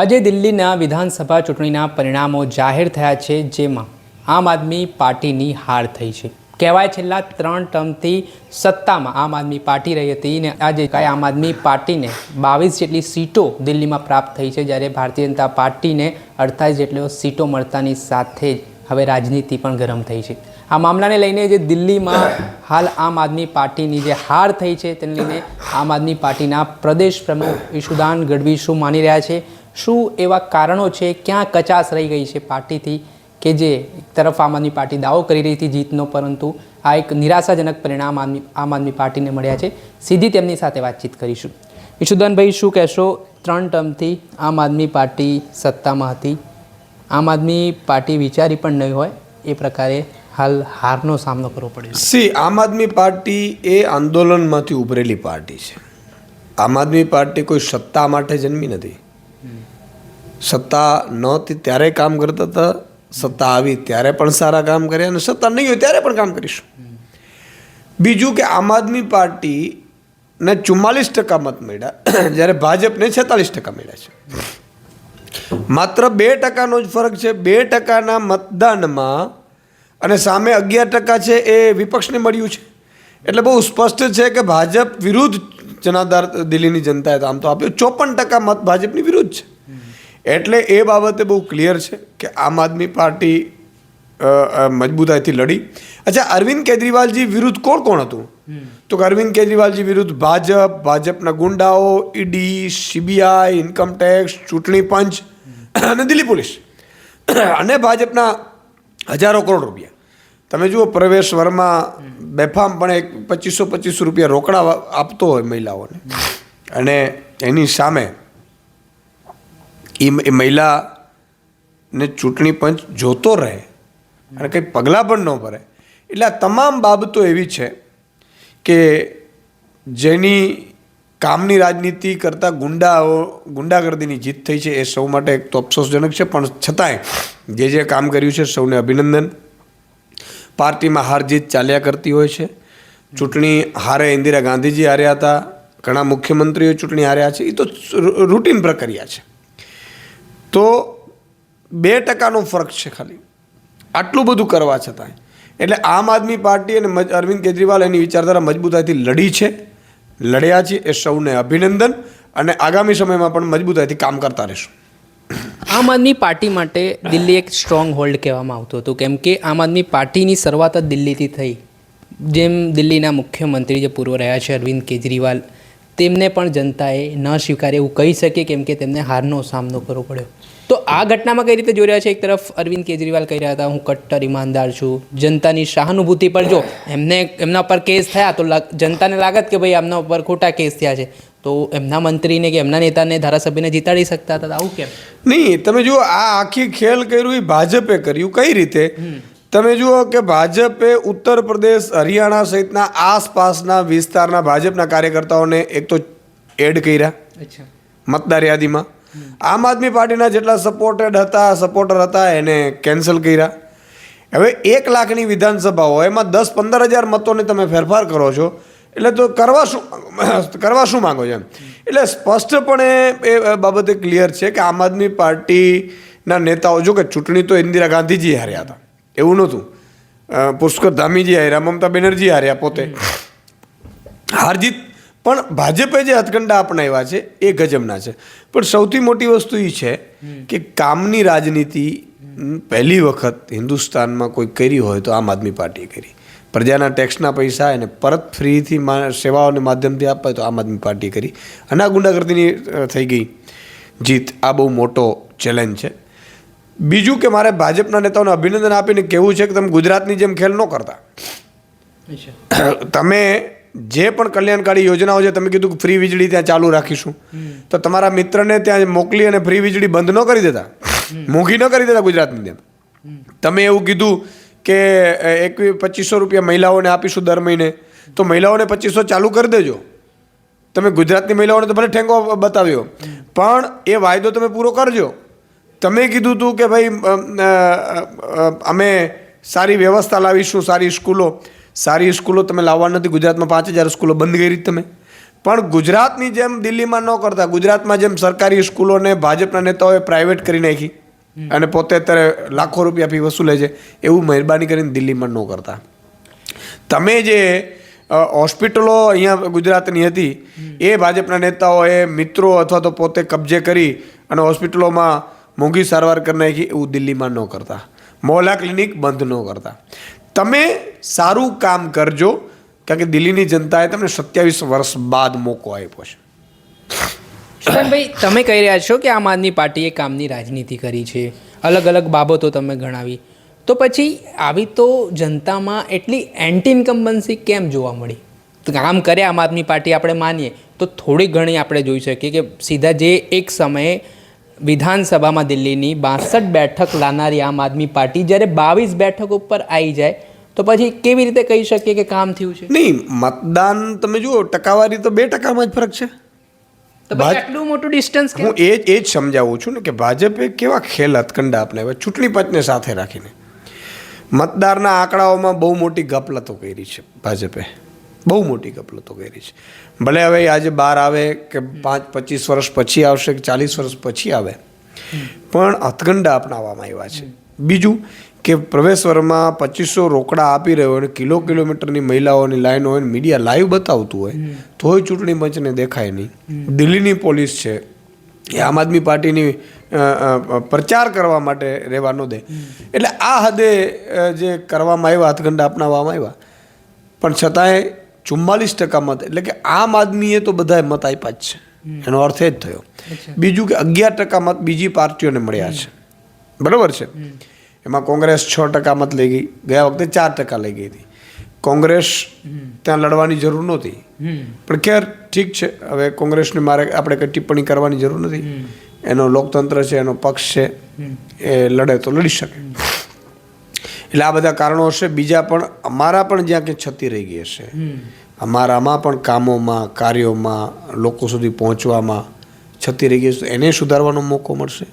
આજે દિલ્હીના વિધાનસભા ચૂંટણીના પરિણામો જાહેર થયા છે, જેમાં આમ આદમી પાર્ટીની હાર થઈ છે. કહેવાય છેલ્લા ત્રણ ટર્મથી સત્તામાં આમ આદમી પાર્ટી રહી હતી ને આજે કાંઈ આમ આદમી પાર્ટીને બાવીસ જેટલી સીટો દિલ્હીમાં પ્રાપ્ત થઈ છે, જ્યારે ભારતીય જનતા પાર્ટીને અડતાલીસ જેટલી સીટો મળતાની સાથે જ હવે રાજનીતિ પણ ગરમ થઈ છે. આ મામલાને લઈને જે દિલ્હીમાં હાલ આમ આદમી પાર્ટીની જે હાર થઈ છે, તેને લઈને આમ આદમી પાર્ટીના પ્રદેશ પ્રમુખ ઈશુદાન ગઢવી શું માની રહ્યા છે? શું એવા કારણો છે? ક્યાં કચાશ રહી ગઈ છે પાર્ટીથી? કે જે એક તરફ આમ આદમી પાર્ટી દાવો કરી રહી હતી જીતનો પરંતુ આ એક નિરાશાજનક પરિણામ આમ આદમી પાર્ટીને મળ્યા છે. સીધી તેમની સાથે વાતચીત કરીશું. ઈશુદાનભાઈ શું કહેશો? ત્રણ ટર્મથી આમ આદમી પાર્ટી સત્તામાં હતી. આમ આદમી પાર્ટી વિચારી પણ નહીં હોય. એ પ્રકારે હાલ હારનો સામનો કરવો પડ્યો સી આમ આદમી પાર્ટી એ આંદોલનમાંથી ઉભરેલી પાર્ટી છે. આમ આદમી પાર્ટી કોઈ સત્તા માટે જન્મી નથી. સત્તા નહોતી, ત્યારે કામ કરતા હતા. સત્તા આવી, ત્યારે પણ સારા કામ કર્યા અને સત્તા નહીં હોય ત્યારે પણ કામ કરીશું. બીજું કે આમ આદમી પાર્ટીને ચુમ્માલીસ ટકા મત મળ્યા. જ્યારે ભાજપને છેતાલીસ ટકા મળ્યા છે. માત્ર બે ટકાનો જ ફરક છે. બે ટકાના મતદાનમાં અને સામે અગિયાર ટકા છે એ વિપક્ષને મળ્યું છે. એટલે બહુ સ્પષ્ટ છે કે ભાજપ વિરુદ્ધ જનાધાર દિલ્હીની જનતાએ આમ તો આપ્યો. ચોપન ટકા મત ભાજપની વિરુદ્ધ છે. એટલે એ બાબતે બહુ ક્લિયર છે કે આમ આદમી પાર્ટી મજબૂતાઈથી લડી. અચ્છા અરવિંદ કેજરીવાલજી વિરુદ્ધ કોણ કોણ હતું? તો કે અરવિંદ કેજરીવાલજી વિરુદ્ધ ભાજપ ભાજપના ગુંડાઓ ઈડી સીબીઆઈ ઇન્કમટેક્સ ચૂંટણી પંચ અને દિલ્હી પોલીસ. અને ભાજપના હજારો કરોડ રૂપિયા. તમે જુઓ પ્રવેશ વર્મા બેફામ પણ એક પચીસો પચીસો રૂપિયા રોકડા આપતો હોય મહિલાઓને. અને એની સામે એ એ મહિલાને ચૂંટણી પંચ જોતો રહે અને કંઈ પગલાં પણ ન ભરે. એટલે આ તમામ બાબતો એવી છે કે જેની કામની રાજનીતિ કરતાં ગુંડાઓ, ગુંડાગર્દીની જીત થઈ છે એ સૌ માટે એક તો અફસોસજનક છે. પણ છતાંય જે જે કામ કર્યું છે સૌને અભિનંદન. પાર્ટીમાં હાર જીત ચાલ્યા કરતી હોય છે. ચૂંટણી હારે ઇન્દિરા ગાંધીજી હાર્યા હતા. ઘણા મુખ્યમંત્રીઓ ચૂંટણી હાર્યા છે. એ તો રૂટીન પ્રક્રિયા છે. તો બે ટકાનો ફરક છે ખાલી. આટલું બધું કરવા છતાંય. એટલે આમ આદમી પાર્ટી અને અરવિંદ કેજરીવાલ એની વિચારધારા મજબૂતાઈથી લડી છે. લડ્યા છે એ સૌને અભિનંદન અને આગામી સમયમાં પણ મજબૂતાઈથી કામ કરતા રહેશું. આમ આદમી પાર્ટી માટે દિલ્હી એક સ્ટ્રોંગ હોલ્ડ કહેવામાં આવતું હતું. કેમ કે આમ આદમી પાર્ટીની શરૂઆત જ દિલ્હીથી થઈ. જેમ દિલ્હીના મુખ્યમંત્રી જે પૂર્વ રહ્યા છે અરવિંદ કેજરીવાલ તેમને પણ જનતાએ ન સ્વીકારે એવું કહી શકે કેમ કે તેમને હારનો સામનો કરવો પડ્યો. તો આ ઘટનામાં કઈ રીતે જોઈ રહ્યા છે? એક તરફ અરવિંદ કેજરીવાલ કહી રહ્યા હતા હું કટ્ટર ઈમાનદાર છું. જનતાની સહાનુભૂતિ પર જો એમને એમના પર કેસ થયા તો જનતાને લાગત કે ભાઈ એમના ઉપર ખોટા કેસ થયા છે. તો એમના મંત્રીને કે એમના નેતાને ધારાસભ્યને જીતાડી શકતા હતા? આવું કેમ? નહીં તમે જુઓ આ આખી ખેલ કર્યું એ ભાજપે કર્યું. કઈ રીતે? તમે જુઓ કે ભાજપે ઉત્તર પ્રદેશ હરિયાણા સહિતના આસપાસના વિસ્તારના ભાજપના કાર્યકર્તાઓને એક તો એડ કર્યા મતદાર યાદીમાં. આમ આદમી પાર્ટીના જેટલા સપોર્ટેડ હતા સપોર્ટર હતા એને કેન્સલ કર્યા. હવે એક લાખની વિધાનસભા હોય એમાં દસ પંદર હજાર મતોને તમે ફેરફાર કરો છો એટલે તો કરવા શું કરવા શું માંગો છો એમ? એટલે સ્પષ્ટપણે એ બાબતે ક્લિયર છે કે આમ આદમી પાર્ટીના નેતાઓ જો કે ચૂંટણી તો ઇન્દિરા ગાંધીજી હાર્યા હતા. એવું નહોતું. પુષ્કર ધામીજી હાર્યા, મમતા બેનર્જી હાર્યા પોતે. હારજીત પણ ભાજપે જે હથકંડા અપનાવ્યા છે, એ ગજબના છે. પણ સૌથી મોટી વસ્તુ એ છે કે કામની રાજનીતિ પહેલી વખત હિન્દુસ્તાનમાં કોઈ કરી હોય તો આમ આદમી પાર્ટીએ કરી. પ્રજાના ટેક્સના પૈસા એને પરત ફ્રીથી સેવાઓને માધ્યમથી આપવા તો આમ આદમી પાર્ટીએ કરી. અને આ ગુંડાગર્દીની થઈ ગઈ જીત. આ બહુ મોટો ચેલેન્જ છે. બીજું કે મારે ભાજપના નેતાઓને અભિનંદન આપીને કહેવું છે કે તમે ગુજરાતની જેમ ખેલ ન કરતા. તમે જે પણ કલ્યાણકારી યોજનાઓ છે તમે કીધું કે ફ્રી વીજળી ત્યાં ચાલુ રાખીશું. તો તમારા મિત્રને ત્યાં મોકલી અને ફ્રી વીજળી બંધ ન કરી દેતા? મોંઘી ન કરી દેતા ગુજરાતની જેમ? તમે એવું કીધું કે એકવી પચીસો રૂપિયા મહિલાઓને આપીશું દર મહિને. તો મહિલાઓને પચીસો ચાલુ કરી દેજો. તમે ગુજરાતની મહિલાઓને તો ભલે ઠેંગો બતાવ્યો. પણ એ વાયદો તમે પૂરો કરજો. તમે કીધું હતું કે ભાઈ અમ, સારી વ્યવસ્થા લાવીશું સારી સ્કૂલો. સારી સ્કૂલો તમે લાવવા નથી ગુજરાતમાં પાંચ હજાર સ્કૂલો બંધ કરી તમે. પણ ગુજરાતની જેમ દિલ્હીમાં ન કરતા ગુજરાતમાં જેમ સરકારી સ્કૂલોને ભાજપના નેતાઓએ પ્રાઇવેટ કરી નાખી અને પોતે અત્યારે લાખો રૂપિયા ફી વસૂલે છે એવું મહેરબાની કરીને દિલ્હીમાં ન કરતા. તમે જે હોસ્પિટલો અહીંયા ગુજરાતની હતી એ ભાજપના નેતાઓએ મિત્રો અથવા તો પોતે કબજે કરી અને હોસ્પિટલોમાં મોંઘી સારવાર કરી નાખી, એવું દિલ્હીમાં ન કરતા. મોહલા ક્લિનિક બંધ ન કરતા. તમે સારું કામ કરજો, કારણ કે દિલ્હીની જનતાએ તમને સત્યાવીસ વર્ષ બાદ મોકો આપ્યો છે. ભાઈ, તમે કહી રહ્યા છો કે આમ આદમી પાર્ટીએ કામની રાજનીતિ કરી છે. અલગ અલગ બાબતો તમે ગણાવી. તો પછી આવી તો જનતામાં એટલી એન્ટી ઇન્કમ્બન્સી કેમ જોવા મળી? કામ કરે આમ આદમી પાર્ટી આપણે માનીએ. તો થોડી ઘણી આપણે જોઈ શકીએ કે સીધા જે એક સમયે વિધાનસભામાં દિલ્હીની બાસઠ બેઠક લાનારી આમ આદમી પાર્ટી જ્યારે બાવીસ બેઠક ઉપર આવી જાય તો પછી કેવી રીતે કહી શકીએ કે કામ થયું છે? નહીં મતદાન તમે જુઓ ટકાવારી તો બે ટકામાં જ ફરક છે. આટલું મોટું ડિસ્ટન્સ હું એ જ એ જ સમજાવું છું ને કે ભાજપે કેવા ખેલ હથકંડા અપનાવ્યા ચૂંટણી પંચને સાથે રાખીને. મતદારના આંકડાઓમાં બહુ મોટી ગપલતો કરી છે ભાજપે. બહુ મોટી કપલતો કરી છે. ભલે હવે આજે બાર આવે કે પાંચ, પચીસ વર્ષ પછી આવશે કે ચાલીસ વર્ષ પછી આવે. પણ હથકંડા અપનાવવામાં આવ્યા છે. બીજું કે પ્રવેશવરમાં પચીસો રોકડા આપી રહ્યો અને કિલો કિલોમીટરની મહિલાઓની લાઈન હોય મીડિયા લાઈવ બતાવતું હોય, તોય ચૂંટણી પંચને દેખાય નહીં. દિલ્હીની પોલીસ છે. એ આમ આદમી પાર્ટીની પ્રચાર કરવા માટે રહેવા ન દે. એટલે આ હદે જે કરવામાં આવ્યા હાથગંડા અપનાવવામાં આવ્યા. પણ છતાંય ચુમ્માલીસ ટકા મત એટલે કે આમ આદમીએ તો બધાએ મત આપ્યા જ છે. એનો અર્થ એ જ થયો. બીજું કે અગિયાર ટકા મત બીજી પાર્ટીઓને મળ્યા છે. બરાબર છે? એમાં કોંગ્રેસ છ ટકા મત લઈ ગઈ. ગયા વખતે ચાર ટકા લઈ ગઈ હતી. કોંગ્રેસ ત્યાં લડવાની જરૂર નહોતી. પણ ખેર ઠીક છે. હવે કોંગ્રેસને મારે આપણે કંઈ ટિપ્પણી કરવાની જરૂર નથી. એનો લોકતંત્ર છે એનો પક્ષ છે એ લડે તો લડી શકે. એટલે આ બધા કારણો હશે. બીજા પણ અમારા પણ જ્યાં કંઈ છતી રહી ગઈ હશે. અમારામાં પણ કામોમાં કાર્યોમાં લોકો સુધી પહોંચવામાં છતી રહી ગઈ હશે. એને સુધારવાનો મોકો મળશે.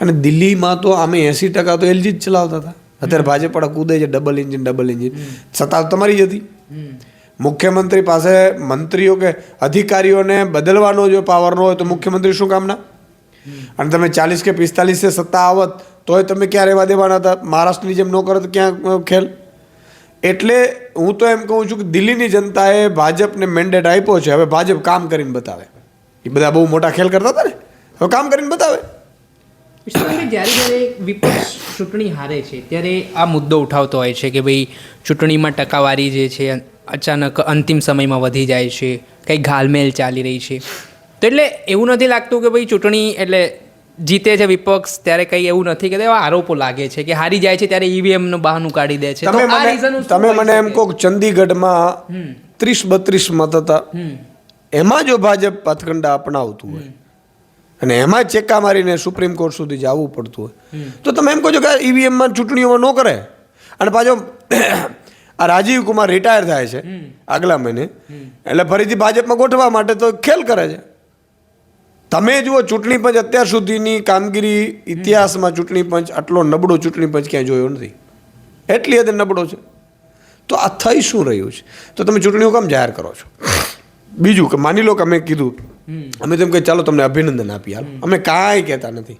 અને દિલ્હીમાં તો અમે એંસી ટકા તો એલજી જ ચલાવતા હતા. અત્યારે ભાજપ પણ કૂદે છે ડબલ ઇન્જિન ડબલ ઇન્જિન સત્તા તમારી જ હતી. મુખ્યમંત્રી પાસે મંત્રીઓ કે અધિકારીઓને બદલવાનો જો પાવર ન હોય તો મુખ્યમંત્રી શું કામના? અને તમે ચાલીસ કે પિસ્તાલીસે સત્તા આવત તોય તમે ક્યાં રહેવા દેવાના હતા? મહારાષ્ટ્રની જેમ ન કરો તો ક્યાં ખેલ? એટલે હું તો એમ કહું છું કે દિલ્હીની જનતાએ ભાજપને મેન્ડેટ આપ્યો છે. હવે ભાજપ કામ કરીને બતાવે. એ બધા બહુ મોટા ખેલ કરતા હતા ને? હવે કામ કરીને બતાવે. જ્યારે જ્યારે વિપક્ષ ચૂંટણી હારે છે, ત્યારે આ મુદ્દો ઉઠાવતો હોય છે કે ભાઈ ચૂંટણીમાં ટકાવારી જે છે, અચાનક અંતિમ સમયમાં વધી જાય છે, કંઈ ઘાલમેલ ચાલી રહી છે. તો એટલે એવું નથી લાગતું કે ભાઈ ચૂંટણી એટલે જીતે છે વિપક્ષ ત્યારે કઈ એવું નથી કે એવા આરોપો લાગે છે કે હારી જાય છે ત્યારે ઈવીએમનું બહાનું કાઢી દે છે. તમે મને તમે મને એમ કહો ચંદીગઢમાં ત્રીસ બત્રીસ મત હતા. એમાં જો ભાજપ પથકંડા અપનાવતું હોય અને એમાં ચેક્કા મારીને સુપ્રીમ કોર્ટ સુધી જવું પડતું હોય તો તમે એમ કહો છો કે ઈવીએમમાં ચૂંટણીઓમાં ન કરે? અને પાછો આ રાજીવ કુમાર રિટાયર થાય છે આગલા મહિને. એટલે ફરીથી ભાજપમાં ગોઠવા માટે તો ખેલ કરે છે. તમે જુઓ ચૂંટણી પંચ અત્યાર સુધીની કામગીરી ઇતિહાસમાં ચૂંટણી પંચ આટલો નબળો ચૂંટણી પંચ ક્યાંય જોયો નથી. એટલી હદે નબળો છે. તો આ થઈ શું રહ્યું છે? તો તમે ચૂંટણીઓ કેમ જાહેર કરો છો? બીજું કે માની લો કે અમે કીધું અમે તેમ કે ચાલો તમને અભિનંદન આપી હાલ. અમે કાંઈ કહેતા નથી.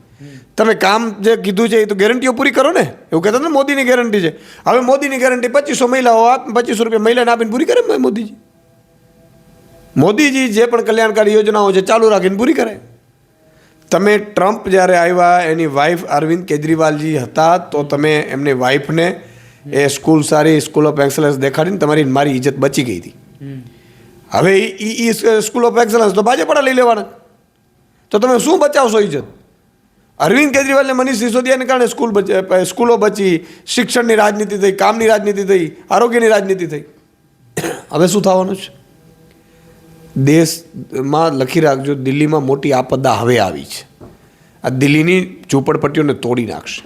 તમે કામ જે કીધું છે એ તો ગેરંટીઓ પૂરી કરો ને. એવું કહેતા ને મોદીની ગેરંટી છે. હવે મોદીની ગેરંટી પચીસો મહિલાઓ આપ પચીસો રૂપિયા મહિલાને આપીને પૂરી કરે મોદીજી? મોદીજી જે પણ કલ્યાણકારી યોજનાઓ છે ચાલુ રાખીને પૂરી કરે. તમે ટ્રમ્પ જ્યારે આવ્યા એની વાઈફ અરવિંદ કેજરીવાલજી હતા તો તમે એમની વાઈફને એ સ્કૂલ સારી સ્કૂલ ઓફ એક્સલન્સ દેખાડીને તમારી મારી ઇજ્જત બચી ગઈ હતી. હવે ઈ સ્કૂલ ઓફ એક્સલન્સ તો ભાજપડા લઈ લેવાના. તો તમે શું બચાવશો ઇજ્જત? અરવિંદ કેજરીવાલને મનીષ સિસોદિયાને કારણે સ્કૂલ બચ સ્કૂલો બચી શિક્ષણની રાજનીતિ થઈ કામની રાજનીતિ થઈ આરોગ્યની રાજનીતિ થઈ. હવે શું થવાનું છે? દેશમાં લખી રાખજો દિલ્હીમાં મોટી આપદા હવે આવી છે. આ દિલ્હીની ઝૂંપડપટ્ટીઓને તોડી નાખશે.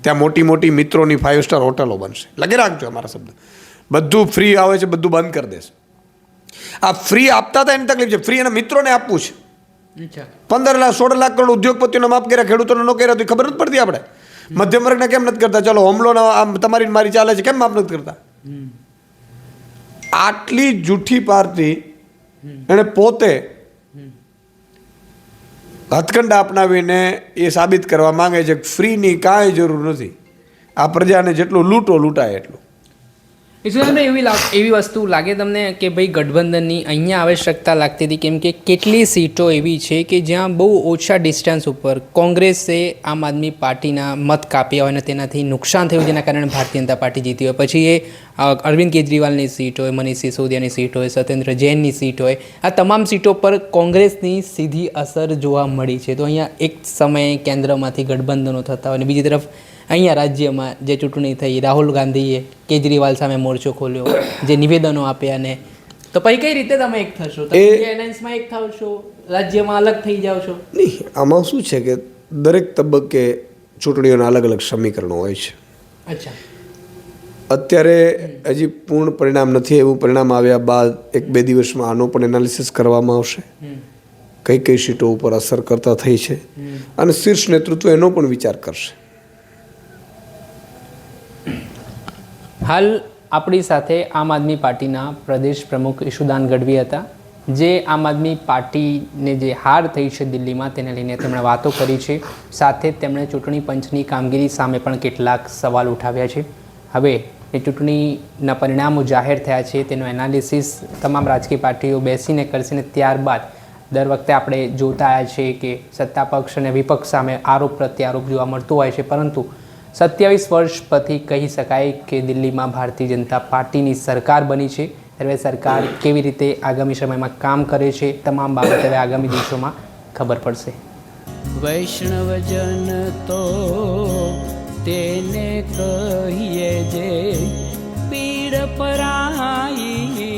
ત્યાં મોટી મોટી મિત્રોની ફાઇવ સ્ટાર હોટલો બનશે. લખી રાખજો અમારા શબ્દ. બધું ફ્રી આવે છે બધું બંધ કરી દેશે. આ ફ્રી આપતા હતા એની તકલીફ છે. ફ્રી એના મિત્રોને આપવું છે. પંદર લાખ સોળ લાખ કરોડ ઉદ્યોગપતિઓને માફ કર્યા ખેડૂતોને ન કર્યા તો ખબર નથી પડતી આપણે. મધ્યમ વર્ગને કેમ નથી કરતા? ચલો હોમ લોન આમ તમારી મારી ચાલે છે. કેમ માફ નથી કરતા? આટલી જૂઠી પાર્ટી એણે પોતે હથકંડા અપનાવીને એ સાબિત કરવા માંગે છે કે ફ્રીની કાંઈ જરૂર નથી. આ પ્રજાને જેટલું લૂંટો, લૂંટાય એટલું. ઈશ્વરભાઈ એવી એવી વસ્તુ લાગે તમને કે ભાઈ ગઠબંધનની અહીંયા આવશ્યકતા લાગતી હતી, કેમ કે કેટલી સીટો એવી છે કે જ્યાં બહુ ઓછા ડિસ્ટન્સ ઉપર કોંગ્રેસે આમ આદમી પાર્ટીના મત કાપ્યા હોય અને તેનાથી નુકસાન થયું જેના કારણે ભારતીય જનતા પાર્ટી જીતી હોય. પછી એ અરવિંદ કેજરીવાલની સીટ હોય, મનીષ સિસોદિયાની સીટ હોય, સત્યેન્દ્ર જૈનની સીટ હોય, આ તમામ સીટો પર કોંગ્રેસની સીધી અસર જોવા મળી છે. તો અહીંયા એક સમયે કેન્દ્રમાંથી ગઠબંધનો થતા હોય અને બીજી તરફ અહીંયા રાજ્યમાં જે ચૂંટણી થઈ રાહુલ ગાંધીએ કેજરીવાલ સામે મોરચો ખોલ્યો જે નિવેદનો આપ્યા ને તો પછી કઈ રીતે તમે એક થશો? એલાયન્સમાં એક થાવ છો? રાજ્યમાં અલગ થઈ જાઓ છો? નહીં આમાં શું છે કે દરેક તબક્કે ચૂંટણીઓના અલગ અલગ સમીકરણો હોય છે. અચ્છા. અત્યારે હજી પૂર્ણ પરિણામ નથી એવું પરિણામ આવ્યા બાદ એક બે દિવસમાં આનો પણ એનાલિસિસ કરવામાં આવશે. કઈ કઈ સીટો ઉપર અસર કરતા થઈ છે. અને શીર્ષ નેતૃત્વ એનો પણ વિચાર કરશે. હાલ આપણી સાથે આમ આદમી પાર્ટીના પ્રદેશ પ્રમુખ ઈશુદાન ગઢવી હતા. જે આમ આદમી પાર્ટીને જે હાર થઈ છે દિલ્હીમાં તેને લઈને તેમણે વાતો કરી છે. સાથે તેમણે ચૂંટણી પંચની કામગીરી સામે પણ કેટલાક સવાલ ઉઠાવ્યા છે. હવે એ ચૂંટણીના પરિણામો જાહેર થયા છે, તેનું એનાલિસિસ તમામ રાજકીય પાર્ટીઓ બેસીને કરશે ને ત્યારબાદ દર વખતે આપણે જોતા આવ્યા છીએ કે સત્તા પક્ષ અને વિપક્ષ સામે આરોપ પ્રત્યારોપ જોવા મળતું હોય છે. પરંતુ સત્યાવીસ વર્ષ પછી કહી શકાય કે દિલ્હીમાં ભારતીય જનતા પાર્ટીની સરકાર બની છે. ત્યારે સરકાર કેવી રીતે આગામી સમયમાં કામ કરે છે, તમામ બાબત હવે આગામી દિવસોમાં ખબર પડશે. વૈષ્ણવજન તો તેને કહીએ જે પીડ પરાઈ